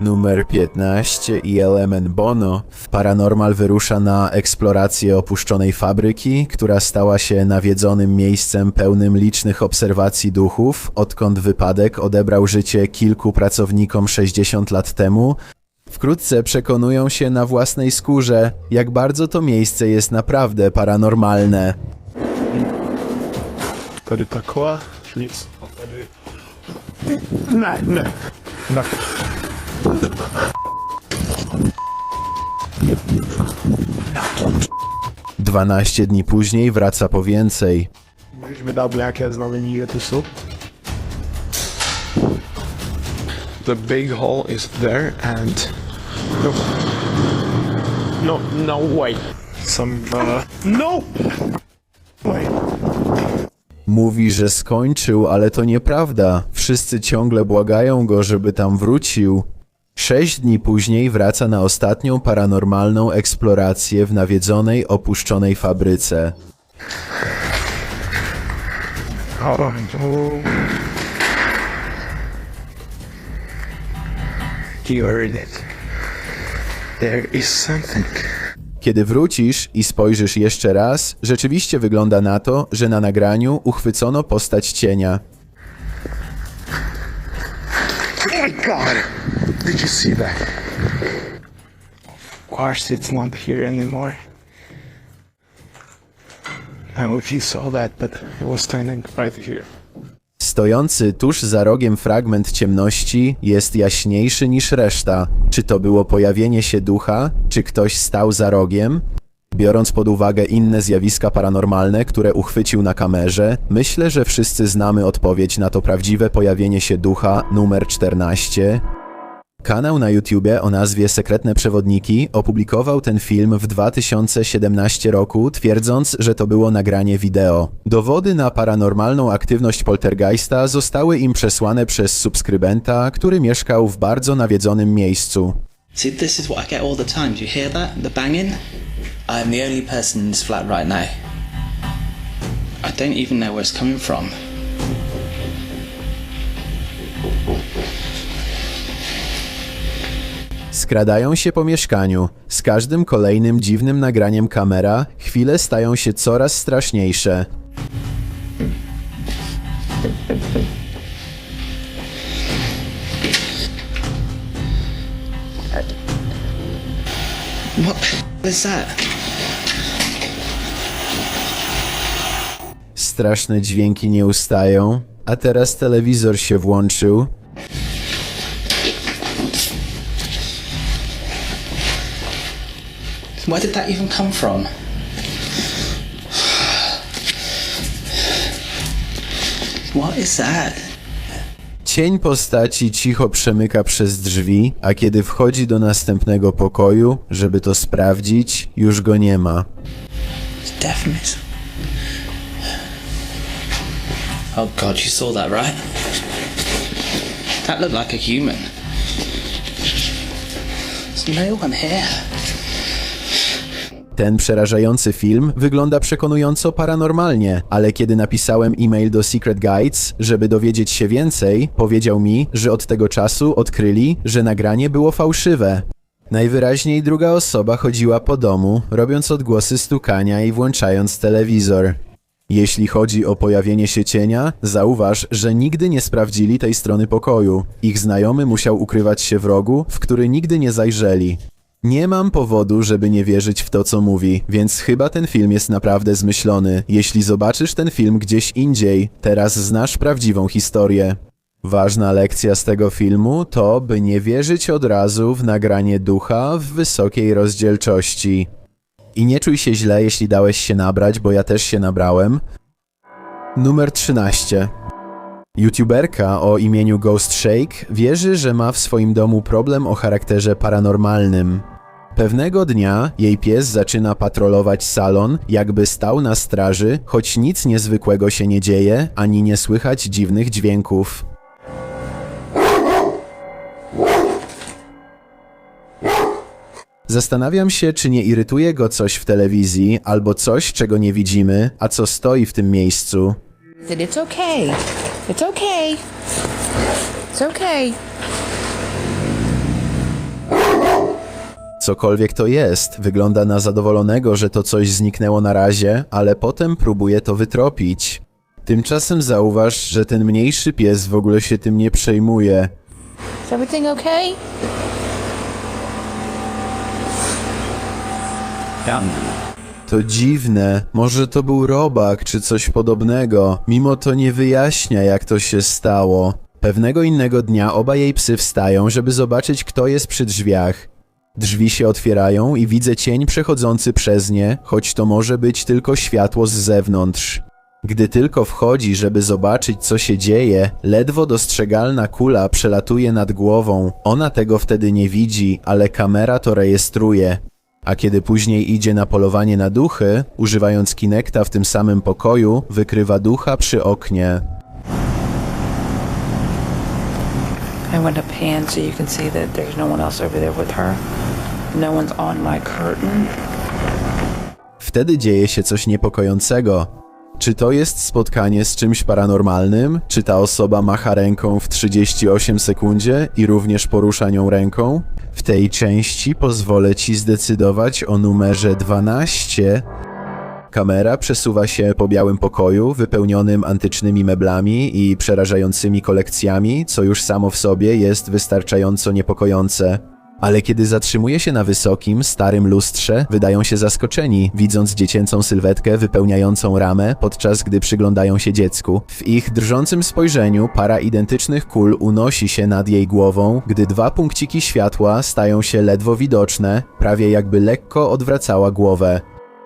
Numer 15 i element Bono Paranormal wyrusza na eksplorację opuszczonej fabryki, która stała się nawiedzonym miejscem pełnym licznych obserwacji duchów, odkąd wypadek odebrał życie kilku pracownikom 60 lat temu. Wkrótce przekonują się na własnej skórze, jak bardzo to miejsce jest naprawdę paranormalne. Tady taková, nic. Tady. Ne, ne. Na. 12 dni później wraca po więcej. Dát nějaké znamení, kde ty jsou? The big hole is there and... No. No, no way. Some, uh... No! Wait. Mówi, że skończył, ale to nieprawda. Wszyscy ciągle błagają go, żeby tam wrócił. Sześć dni później wraca na ostatnią paranormalną eksplorację w nawiedzonej, opuszczonej fabryce. Kiedy wrócisz i spojrzysz jeszcze raz, rzeczywiście wygląda na to, że na nagraniu uchwycono postać cienia. Oh! Did you see that? Of course, it's not here anymore. I don't know if you saw that, but it was standing right here. Stojący tuż za rogiem fragment ciemności jest jaśniejszy niż reszta. Czy to było pojawienie się ducha? Czy ktoś stał za rogiem? Biorąc pod uwagę inne zjawiska paranormalne, które uchwycił na kamerze, myślę, że wszyscy znamy odpowiedź na to prawdziwe pojawienie się ducha numer 14. Kanał na YouTubie o nazwie Sekretne Przewodniki opublikował ten film w 2017 roku, twierdząc, że to było nagranie wideo. Dowody na paranormalną aktywność poltergeista zostały im przesłane przez subskrybenta, który mieszkał w bardzo nawiedzonym miejscu. Person. I don't even know where it's coming from. Skradają się po mieszkaniu. Z każdym kolejnym dziwnym nagraniem kamera chwile stają się coraz straszniejsze. Straszne dźwięki nie ustają, a teraz telewizor się włączył. Where did that even come from? What is that? Cień postaci cicho przemyka przez drzwi, a kiedy wchodzi do następnego pokoju, żeby to sprawdzić, już go nie ma. Deafness. Oh god, you saw that, right? That looked like a human. There's no one here. Ten przerażający film wygląda przekonująco paranormalnie, ale kiedy napisałem e-mail do Secret Guides, żeby dowiedzieć się więcej, powiedział mi, że od tego czasu odkryli, że nagranie było fałszywe. Najwyraźniej druga osoba chodziła po domu, robiąc odgłosy stukania i włączając telewizor. Jeśli chodzi o pojawienie się cienia, zauważ, że nigdy nie sprawdzili tej strony pokoju. Ich znajomy musiał ukrywać się w rogu, w który nigdy nie zajrzeli. Nie mam powodu, żeby nie wierzyć w to, co mówi, więc chyba ten film jest naprawdę zmyślony. Jeśli zobaczysz ten film gdzieś indziej, teraz znasz prawdziwą historię. Ważna lekcja z tego filmu to, by nie wierzyć od razu w nagranie ducha w wysokiej rozdzielczości. I nie czuj się źle, jeśli dałeś się nabrać, bo ja też się nabrałem. Numer 13. YouTuberka o imieniu Ghost Shake wierzy, że ma w swoim domu problem o charakterze paranormalnym. Pewnego dnia jej pies zaczyna patrolować salon, jakby stał na straży, choć nic niezwykłego się nie dzieje, ani nie słychać dziwnych dźwięków. Zastanawiam się, czy nie irytuje go coś w telewizji, albo coś, czego nie widzimy, a co stoi w tym miejscu. It's okay. It's okay. It's okay. Cokolwiek to jest, wygląda na zadowolonego, że to coś zniknęło na razie, ale potem próbuje to wytropić. Tymczasem zauważ, że ten mniejszy pies w ogóle się tym nie przejmuje. Is everything okay? Yeah. To dziwne, może to był robak czy coś podobnego, mimo to nie wyjaśnia jak to się stało. Pewnego innego dnia oba jej psy wstają, żeby zobaczyć kto jest przy drzwiach. Drzwi się otwierają i widzę cień przechodzący przez nie, choć to może być tylko światło z zewnątrz. Gdy tylko wchodzi, żeby zobaczyć co się dzieje, ledwo dostrzegalna kula przelatuje nad głową. Ona tego wtedy nie widzi, ale kamera to rejestruje. A kiedy później idzie na polowanie na duchy, używając Kinecta w tym samym pokoju, wykrywa ducha przy oknie. So you can see that there's no one else over there with her. No one's on my curtain. Wtedy dzieje się coś niepokojącego. Czy to jest spotkanie z czymś paranormalnym? Czy ta osoba macha ręką w 38 sekundzie i również porusza nią ręką? W tej części pozwolę ci zdecydować o numerze 12. Kamera przesuwa się po białym pokoju, wypełnionym antycznymi meblami i przerażającymi kolekcjami, co już samo w sobie jest wystarczająco niepokojące. Ale kiedy zatrzymuje się na wysokim, starym lustrze, wydają się zaskoczeni, widząc dziecięcą sylwetkę wypełniającą ramę, podczas gdy przyglądają się dziecku. W ich drżącym spojrzeniu para identycznych kul unosi się nad jej głową, gdy dwa punkciki światła stają się ledwo widoczne, prawie jakby lekko odwracała głowę.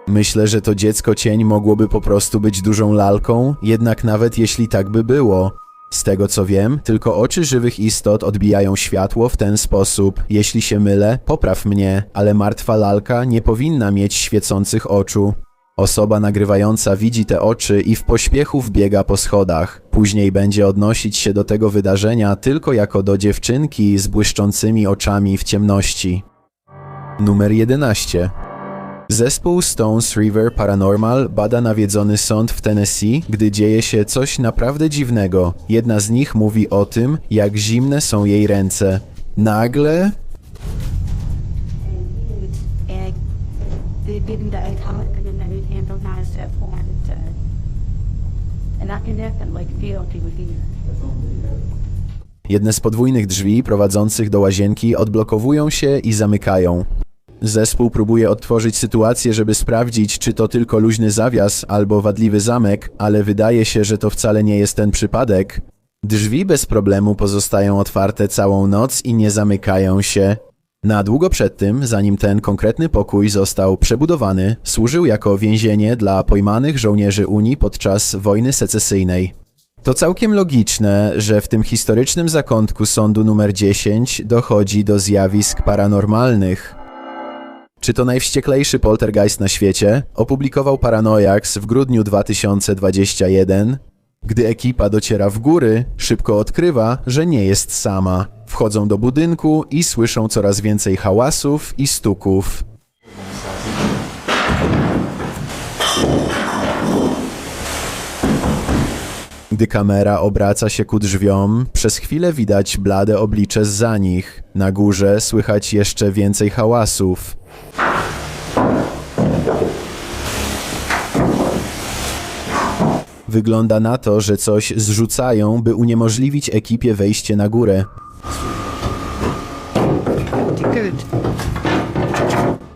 Myślę, że to dziecko cień mogłoby po prostu być dużą lalką, jednak nawet jeśli tak by było. Z tego co wiem, tylko oczy żywych istot odbijają światło w ten sposób. Jeśli się mylę, popraw mnie, ale martwa lalka nie powinna mieć świecących oczu. Osoba nagrywająca widzi te oczy i w pośpiechu wbiega po schodach. Później będzie odnosić się do tego wydarzenia tylko jako do dziewczynki z błyszczącymi oczami w ciemności. Numer 11. Zespół Stones River Paranormal bada nawiedzony sąd w Tennessee, gdy dzieje się coś naprawdę dziwnego. Jedna z nich mówi o tym, jak zimne są jej ręce. Nagle jedne z podwójnych drzwi prowadzących do łazienki odblokowują się i zamykają. Zespół próbuje odtworzyć sytuację, żeby sprawdzić, czy to tylko luźny zawias albo wadliwy zamek, ale wydaje się, że to wcale nie jest ten przypadek. Drzwi bez problemu pozostają otwarte całą noc i nie zamykają się. Na długo przed tym, zanim ten konkretny pokój został przebudowany, służył jako więzienie dla pojmanych żołnierzy Unii podczas wojny secesyjnej. To całkiem logiczne, że w tym historycznym zakątku sądu numer 10 dochodzi do zjawisk paranormalnych. Czy to najwścieklejszy poltergeist na świecie? Opublikował Paranoiacs w grudniu 2021. Gdy ekipa dociera w góry, szybko odkrywa, że nie jest sama. Wchodzą do budynku i słyszą coraz więcej hałasów i stuków. Gdy kamera obraca się ku drzwiom, przez chwilę widać blade oblicze za nich. Na górze słychać jeszcze więcej hałasów. Wygląda na to, że coś zrzucają, by uniemożliwić ekipie wejście na górę.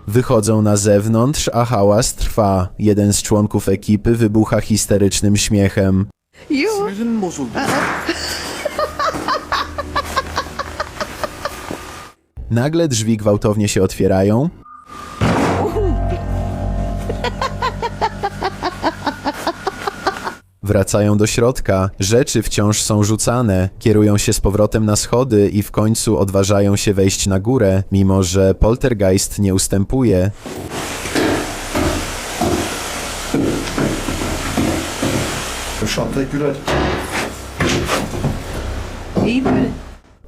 Wychodzą na zewnątrz, a hałas trwa. Jeden z członków ekipy wybucha histerycznym śmiechem. Nagle drzwi gwałtownie się otwierają. Wracają do środka, rzeczy wciąż są rzucane, kierują się z powrotem na schody i w końcu odważają się wejść na górę, mimo że poltergeist nie ustępuje.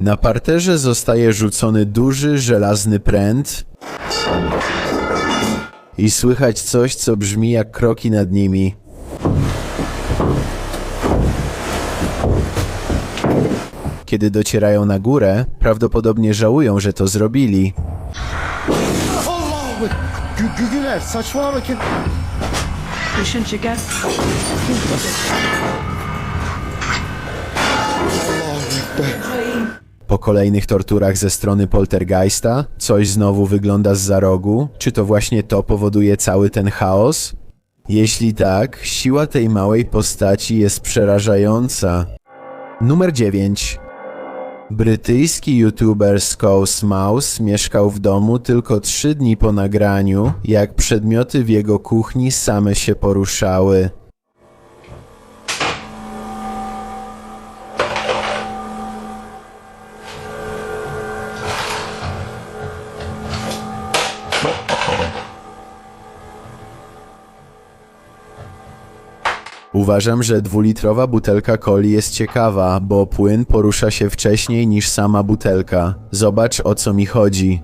Na parterze zostaje rzucony duży żelazny pręt i słychać coś, co brzmi jak kroki nad nimi. Kiedy docierają na górę, prawdopodobnie żałują, że to zrobili. Po kolejnych torturach ze strony poltergeista, coś znowu wygląda z za rogu. Czy to właśnie to powoduje cały ten chaos? Jeśli tak, siła tej małej postaci jest przerażająca. Numer 9. Brytyjski youtuber Scouse Mouse mieszkał w domu tylko 3 dni po nagraniu, jak przedmioty w jego kuchni same się poruszały. Uważam, że dwulitrowa butelka coli jest ciekawa, bo płyn porusza się wcześniej niż sama butelka. Zobacz o co mi chodzi.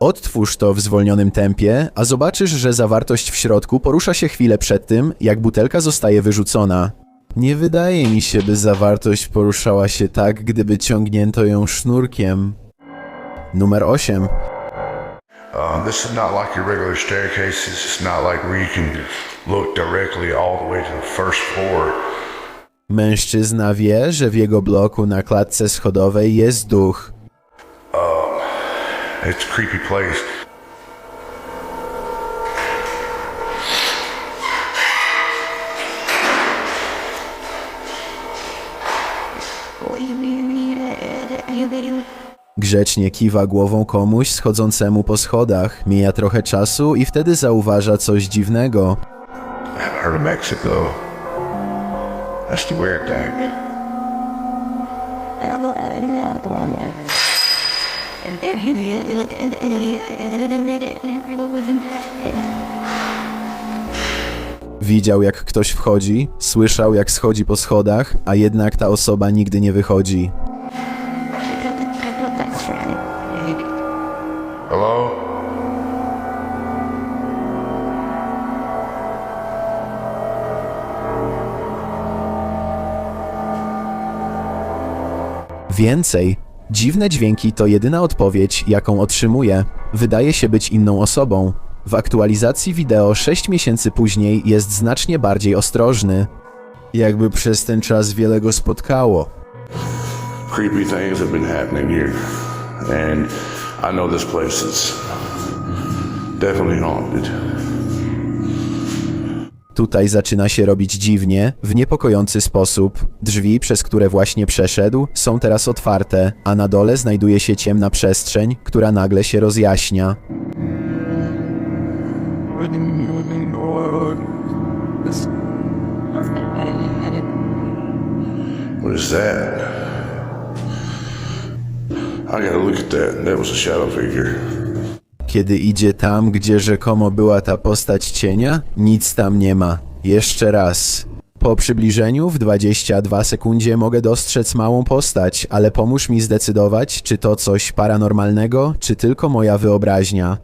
Odtwórz to w zwolnionym tempie, a zobaczysz, że zawartość w środku porusza się chwilę przed tym, jak butelka zostaje wyrzucona. Nie wydaje mi się, by zawartość poruszała się tak, gdyby ciągnięto ją sznurkiem. Numer 8. Uh, this is not like your regular staircase. It's is not like where you can look directly all the way to the first floor. Mężczyzna wie, że w jego bloku na klatce schodowej jest duch. It's a creepy place. Grzecznie kiwa głową komuś schodzącemu po schodach. Mija trochę czasu i wtedy zauważa coś dziwnego. I've heard of Mexico. That's the weird thing. Widział jak ktoś wchodzi, słyszał jak schodzi po schodach, a jednak ta osoba nigdy nie wychodzi. Hello? Więcej, dziwne dźwięki to jedyna odpowiedź, jaką otrzymuje. Wydaje się być inną osobą. W aktualizacji wideo 6 miesięcy później jest znacznie bardziej ostrożny. Jakby przez ten czas wiele go spotkało. Creepy things have been happening here. And I know this place is definitely haunted. Tutaj zaczyna się robić dziwnie, w niepokojący sposób. Drzwi, przez które właśnie przeszedł, są teraz otwarte, a na dole znajduje się ciemna przestrzeń, która nagle się rozjaśnia. What is that? Kiedy idzie tam, gdzie rzekomo była ta postać cienia, nic tam nie ma. Jeszcze raz. Po przybliżeniu w 22 sekundzie mogę dostrzec małą postać, ale pomóż mi zdecydować, czy to coś paranormalnego, czy tylko moja wyobraźnia.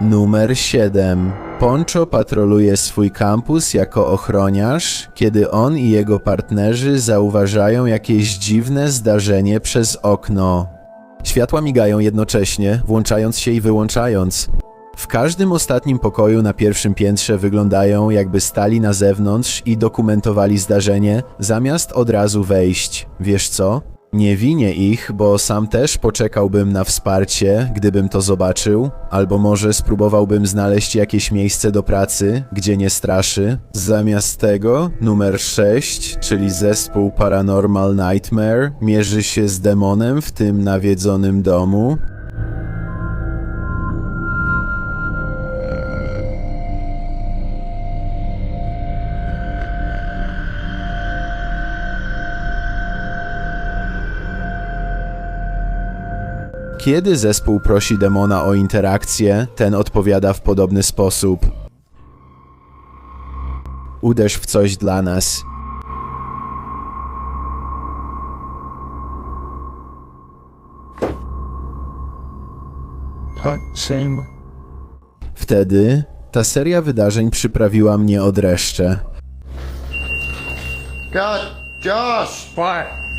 Numer 7. Poncho patroluje swój kampus jako ochroniarz, kiedy on i jego partnerzy zauważają jakieś dziwne zdarzenie przez okno. Światła migają jednocześnie, włączając się i wyłączając. W każdym ostatnim pokoju na pierwszym piętrze wyglądają, jakby stali na zewnątrz i dokumentowali zdarzenie, zamiast od razu wejść. Wiesz co? Nie winię ich, bo sam też poczekałbym na wsparcie, gdybym to zobaczył, albo może spróbowałbym znaleźć jakieś miejsce do pracy, gdzie nie straszy. Zamiast tego, numer 6, czyli zespół Paranormal Nightmare, mierzy się z demonem w tym nawiedzonym domu. Kiedy zespół prosi demona o interakcję, ten odpowiada w podobny sposób. Uderz w coś dla nas. Wtedy ta seria wydarzeń przyprawiła mnie o dreszcze. God, Josh! What?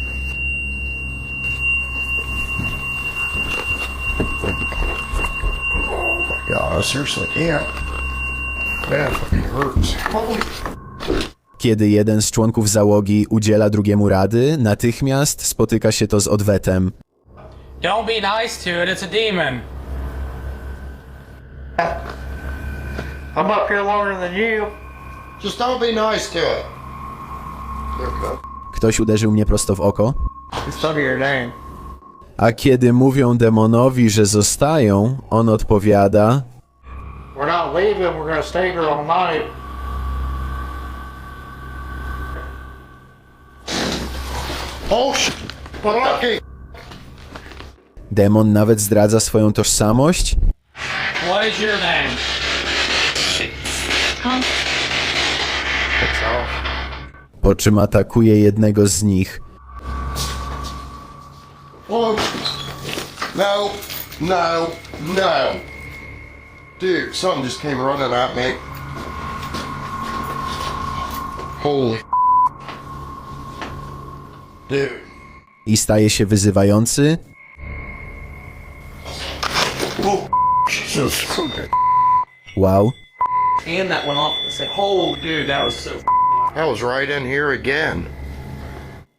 God, seriously, can't. It fucking hurts. Kiedy jeden z członków załogi udziela drugiemu rady, natychmiast spotyka się to z odwetem. Don't be nice to it, it's a demon. I'm up here longer than you. Just don't be nice to it. Okay. Ktoś uderzył mnie prosto w oko. It's under your name. A kiedy mówią demonowi, że zostają, on odpowiada: We're not leaving, we're gonna stay here all night. Oh, sh- but okay. Demon nawet zdradza swoją tożsamość. What is your name? That's all. po czym atakuje jednego z nich. Oh, no, no, no. Dude, something just came running at me. Holy. Dude. I staje się wyzywający. Oh, Jesus. Wow. And that went off. I said, oh, dude, that was so. That was right in here again.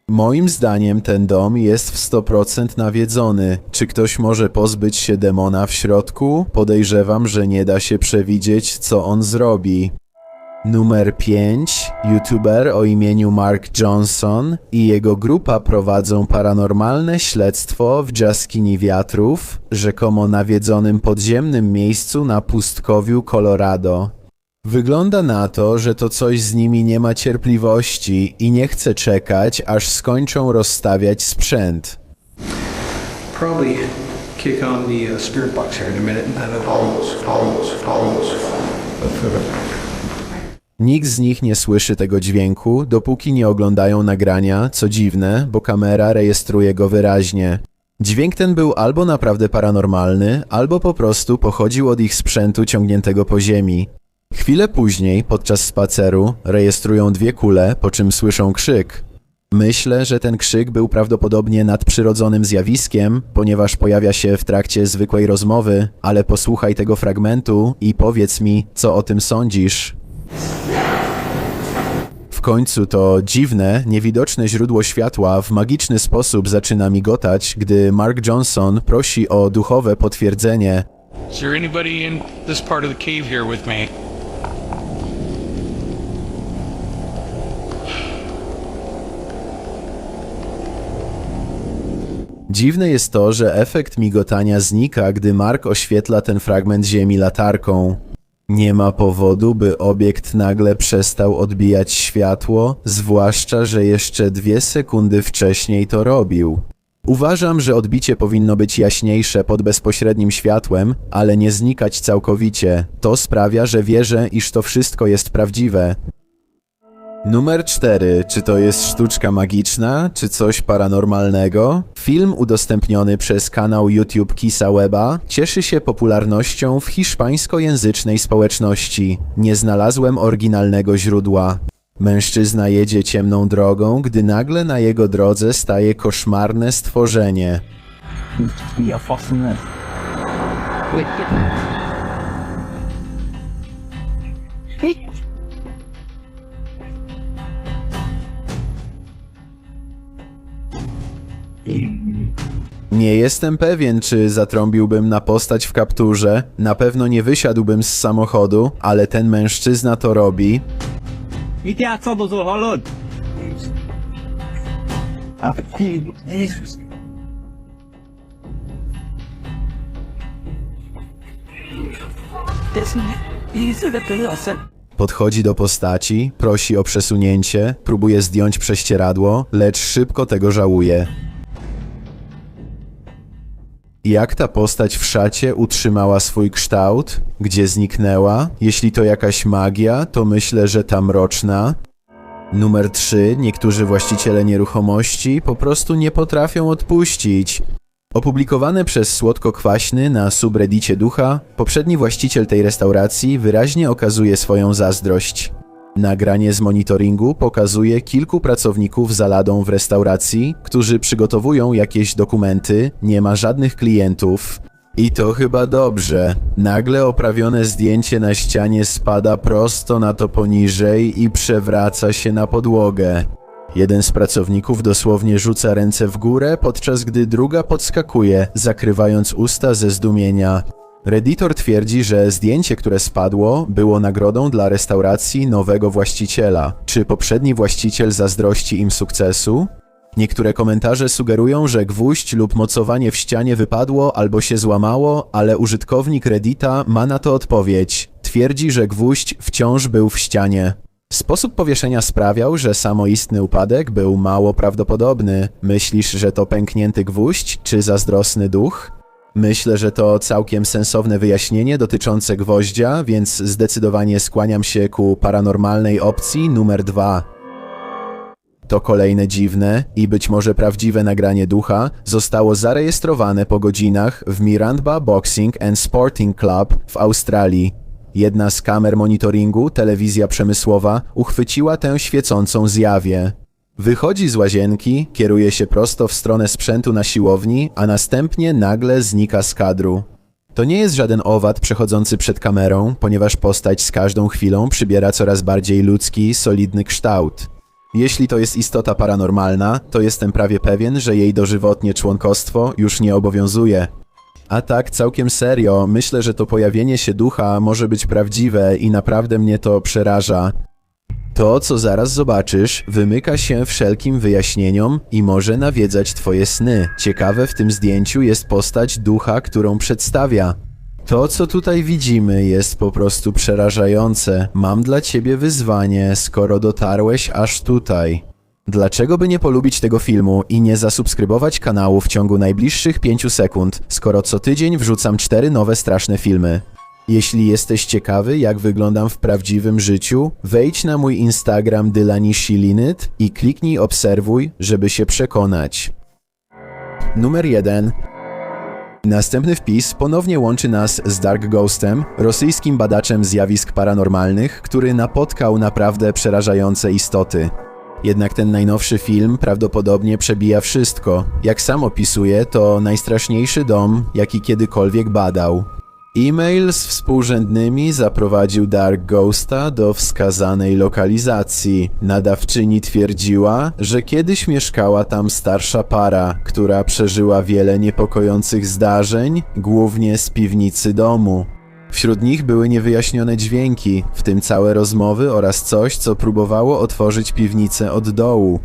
Moim zdaniem ten dom jest w 100% nawiedzony. Czy ktoś może pozbyć się demona w środku? Podejrzewam, że nie da się przewidzieć, co on zrobi. Numer 5. YouTuber o imieniu Mark Johnson i jego grupa prowadzą paranormalne śledztwo w jaskini wiatrów, rzekomo nawiedzonym podziemnym miejscu na pustkowiu Colorado. Wygląda na to, że to coś z nimi nie ma cierpliwości i nie chce czekać, aż skończą rozstawiać sprzęt. probably kick on the uh, spirit box here in a minute and then it'll Almost, almost, almost. Nikt z nich nie słyszy tego dźwięku, dopóki nie oglądają nagrania, co dziwne, bo kamera rejestruje go wyraźnie. Dźwięk ten był albo naprawdę paranormalny, albo po prostu pochodził od ich sprzętu ciągniętego po ziemi. Chwilę później, podczas spaceru, rejestrują dwie kule, po czym słyszą krzyk. Myślę, że ten krzyk był prawdopodobnie nadprzyrodzonym zjawiskiem, ponieważ pojawia się w trakcie zwykłej rozmowy, ale posłuchaj tego fragmentu i powiedz mi, co o tym sądzisz. W końcu to dziwne, niewidoczne źródło światła w magiczny sposób zaczyna migotać, gdy Mark Johnson prosi o duchowe potwierdzenie. Is there anybody in this part of the cave here with me? Dziwne jest to, że efekt migotania znika, gdy Mark oświetla ten fragment ziemi latarką. Nie ma powodu, by obiekt nagle przestał odbijać światło, zwłaszcza, że jeszcze dwie sekundy wcześniej to robił. Uważam, że odbicie powinno być jaśniejsze pod bezpośrednim światłem, ale nie znikać całkowicie. To sprawia, że wierzę, iż to wszystko jest prawdziwe. Numer 4. Czy to jest sztuczka magiczna, czy coś paranormalnego? Film udostępniony przez kanał YouTube Kisa Weba cieszy się popularnością w hiszpańskojęzycznej społeczności. Nie znalazłem oryginalnego źródła. Mężczyzna jedzie ciemną drogą, gdy nagle na jego drodze staje koszmarne stworzenie. Nie jestem pewien, czy zatrąbiłbym na postać w kapturze. Na pewno nie wysiadłbym z samochodu, ale ten mężczyzna to robi. Podchodzi do postaci, prosi o przesunięcie, próbuje zdjąć prześcieradło, lecz szybko tego żałuje. Jak ta postać w szacie utrzymała swój kształt? Gdzie zniknęła? Jeśli to jakaś magia, to myślę, że ta mroczna. Numer 3. Niektórzy właściciele nieruchomości po prostu nie potrafią odpuścić. Opublikowane przez Słodko-Kwaśny na subreddicie Ducha, poprzedni właściciel tej restauracji wyraźnie okazuje swoją zazdrość. Nagranie z monitoringu pokazuje kilku pracowników za ladą w restauracji, którzy przygotowują jakieś dokumenty, nie ma żadnych klientów. I to chyba dobrze. Nagle oprawione zdjęcie na ścianie spada prosto na to poniżej i przewraca się na podłogę. Jeden z pracowników dosłownie rzuca ręce w górę, podczas gdy druga podskakuje, zakrywając usta ze zdumienia. Redditor twierdzi, że zdjęcie, które spadło, było nagrodą dla restauracji nowego właściciela. Czy poprzedni właściciel zazdrości im sukcesu? Niektóre komentarze sugerują, że gwóźdź lub mocowanie w ścianie wypadło albo się złamało, ale użytkownik Reddita ma na to odpowiedź. Twierdzi, że gwóźdź wciąż był w ścianie. Sposób powieszenia sprawiał, że samoistny upadek był mało prawdopodobny. Myślisz, że to pęknięty gwóźdź czy zazdrosny duch? Myślę, że to całkiem sensowne wyjaśnienie dotyczące gwoździa, więc zdecydowanie skłaniam się ku paranormalnej opcji numer dwa. To kolejne dziwne i być może prawdziwe nagranie ducha zostało zarejestrowane po godzinach w Miranda Boxing and Sporting Club w Australii. Jedna z kamer monitoringu, telewizja przemysłowa, uchwyciła tę świecącą zjawię. Wychodzi z łazienki, kieruje się prosto w stronę sprzętu na siłowni, a następnie nagle znika z kadru. To nie jest żaden owad przechodzący przed kamerą, ponieważ postać z każdą chwilą przybiera coraz bardziej ludzki, solidny kształt. Jeśli to jest istota paranormalna, to jestem prawie pewien, że jej dożywotnie członkostwo już nie obowiązuje. A tak, całkiem serio, myślę, że to pojawienie się ducha może być prawdziwe i naprawdę mnie to przeraża. To, co zaraz zobaczysz, wymyka się wszelkim wyjaśnieniom i może nawiedzać twoje sny. Ciekawe w tym zdjęciu jest postać ducha, którą przedstawia. To, co tutaj widzimy, jest po prostu przerażające. Mam dla ciebie wyzwanie, skoro dotarłeś aż tutaj. Dlaczego by nie polubić tego filmu i nie zasubskrybować kanału w ciągu najbliższych 5 sekund, skoro co tydzień wrzucam 4 nowe straszne filmy? Jeśli jesteś ciekawy, jak wyglądam w prawdziwym życiu, wejdź na mój Instagram Dylani i kliknij obserwuj, żeby się przekonać. Numer 1. Następny wpis ponownie łączy nas z Dark Ghostem, rosyjskim badaczem zjawisk paranormalnych, który napotkał naprawdę przerażające istoty. Jednak ten najnowszy film prawdopodobnie przebija wszystko. Jak sam opisuje, to najstraszniejszy dom, jaki kiedykolwiek badał. E-mail z współrzędnymi zaprowadził Dark Ghosta do wskazanej lokalizacji. Nadawczyni twierdziła, że kiedyś mieszkała tam starsza para, która przeżyła wiele niepokojących zdarzeń, głównie z piwnicy domu. Wśród nich były niewyjaśnione dźwięki, w tym całe rozmowy oraz coś, co próbowało otworzyć piwnicę od dołu.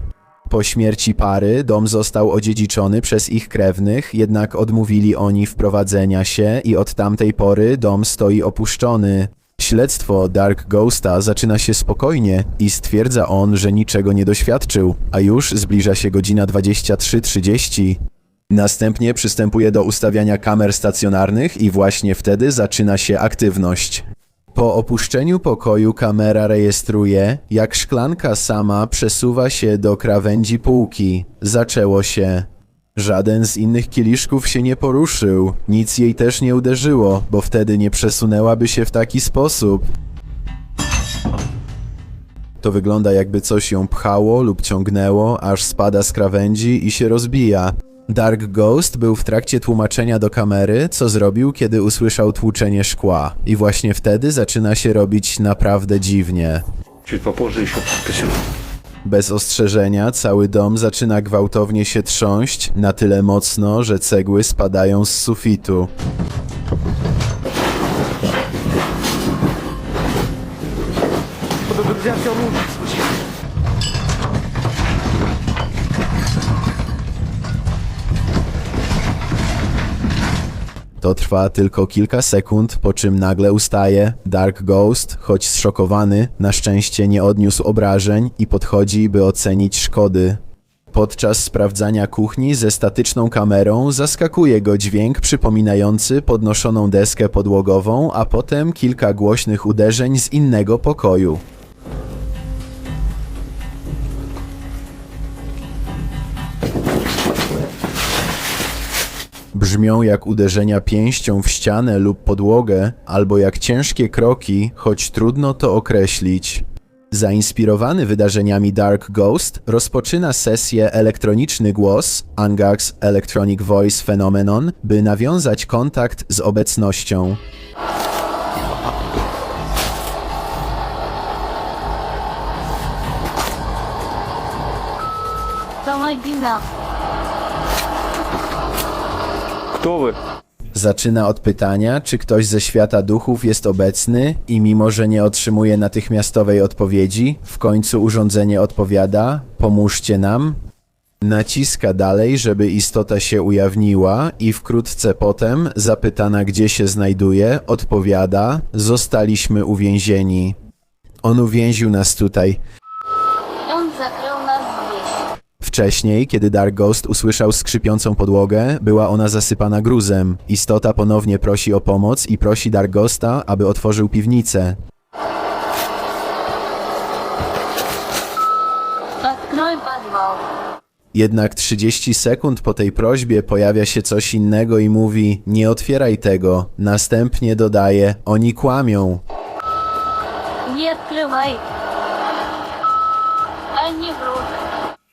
Po śmierci pary dom został odziedziczony przez ich krewnych, jednak odmówili oni wprowadzenia się i od tamtej pory dom stoi opuszczony. Śledztwo Dark Ghosta zaczyna się spokojnie i stwierdza on, że niczego nie doświadczył, a już zbliża się godzina 23.30. Następnie przystępuje do ustawiania kamer stacjonarnych i właśnie wtedy zaczyna się aktywność. Po opuszczeniu pokoju kamera rejestruje, jak szklanka sama przesuwa się do krawędzi półki. Zaczęło się. Żaden z innych kieliszków się nie poruszył, nic jej też nie uderzyło, bo wtedy nie przesunęłaby się w taki sposób. To wygląda jakby coś ją pchało lub ciągnęło, aż spada z krawędzi i się rozbija. Dark Ghost był w trakcie tłumaczenia do kamery, co zrobił, kiedy usłyszał tłuczenie szkła. I właśnie wtedy zaczyna się robić naprawdę dziwnie. Bez ostrzeżenia cały dom zaczyna gwałtownie się trząść, na tyle mocno, że cegły spadają z sufitu. Podobno To trwa tylko kilka sekund, po czym nagle ustaje. Dark Ghost, choć zszokowany, na szczęście nie odniósł obrażeń i podchodzi, by ocenić szkody. Podczas sprawdzania kuchni ze statyczną kamerą zaskakuje go dźwięk przypominający podnoszoną deskę podłogową, a potem kilka głośnych uderzeń z innego pokoju. Brzmią jak uderzenia pięścią w ścianę lub podłogę, albo jak ciężkie kroki, choć trudno to określić. Zainspirowany wydarzeniami Dark Ghost rozpoczyna sesję elektroniczny głos Angax Electronic Voice Phenomenon, by nawiązać kontakt z obecnością. Kto wy? Zaczyna od pytania, czy ktoś ze świata duchów jest obecny i mimo, że nie otrzymuje natychmiastowej odpowiedzi, w końcu urządzenie odpowiada: Pomóżcie nam. Naciska dalej, żeby istota się ujawniła i wkrótce potem, zapytana gdzie się znajduje, odpowiada: Zostaliśmy uwięzieni. On uwięził nas tutaj. Wcześniej, kiedy Dark Ghost usłyszał skrzypiącą podłogę, była ona zasypana gruzem. Istota ponownie prosi o pomoc i prosi Dark Ghosta, aby otworzył piwnicę. Jednak 30 sekund po tej prośbie pojawia się coś innego i mówi: Nie otwieraj tego. Następnie dodaje: Oni kłamią. Nie odkrywaj.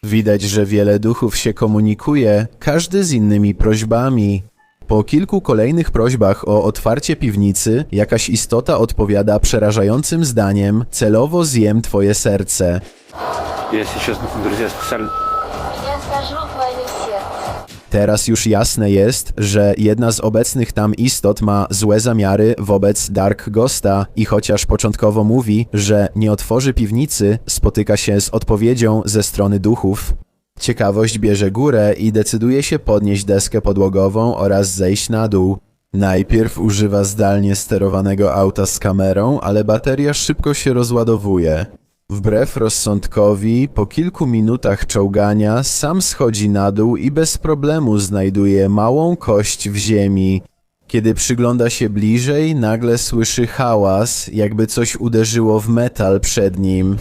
Widać, że wiele duchów się komunikuje, każdy z innymi prośbami. Po kilku kolejnych prośbach o otwarcie piwnicy, jakaś istota odpowiada przerażającym zdaniem: Celowo zjem twoje serce. Я сейчас, друзья, специально... Я скажу твое сердце. Teraz już jasne jest, że jedna z obecnych tam istot ma złe zamiary wobec Dark Ghosta i chociaż początkowo mówi, że nie otworzy piwnicy, spotyka się z odpowiedzią ze strony duchów. Ciekawość bierze górę i decyduje się podnieść deskę podłogową oraz zejść na dół. Najpierw używa zdalnie sterowanego auta z kamerą, ale bateria szybko się rozładowuje. Wbrew rozsądkowi, po kilku minutach czołgania, sam schodzi na dół i bez problemu znajduje małą kość w ziemi. Kiedy przygląda się bliżej, nagle słyszy hałas, jakby coś uderzyło w metal przed nim.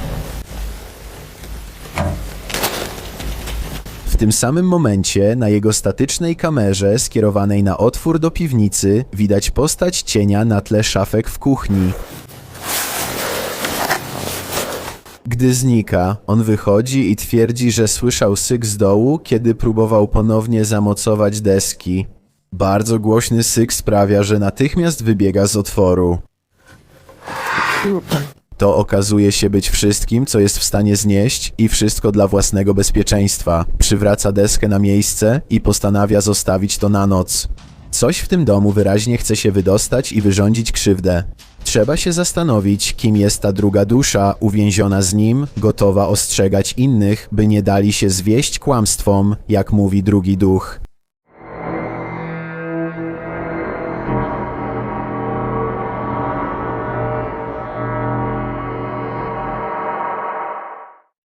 W tym samym momencie na jego statycznej kamerze skierowanej na otwór do piwnicy widać postać cienia na tle szafek w kuchni. Gdy znika, on wychodzi i twierdzi, że słyszał syk z dołu, kiedy próbował ponownie zamocować deski. Bardzo głośny syk sprawia, że natychmiast wybiega z otworu. To okazuje się być wszystkim, co jest w stanie znieść i wszystko dla własnego bezpieczeństwa. Przywraca deskę na miejsce i postanawia zostawić to na noc. Coś w tym domu wyraźnie chce się wydostać i wyrządzić krzywdę. Trzeba się zastanowić, kim jest ta druga dusza uwięziona z nim, gotowa ostrzegać innych, by nie dali się zwieść kłamstwom, jak mówi drugi duch.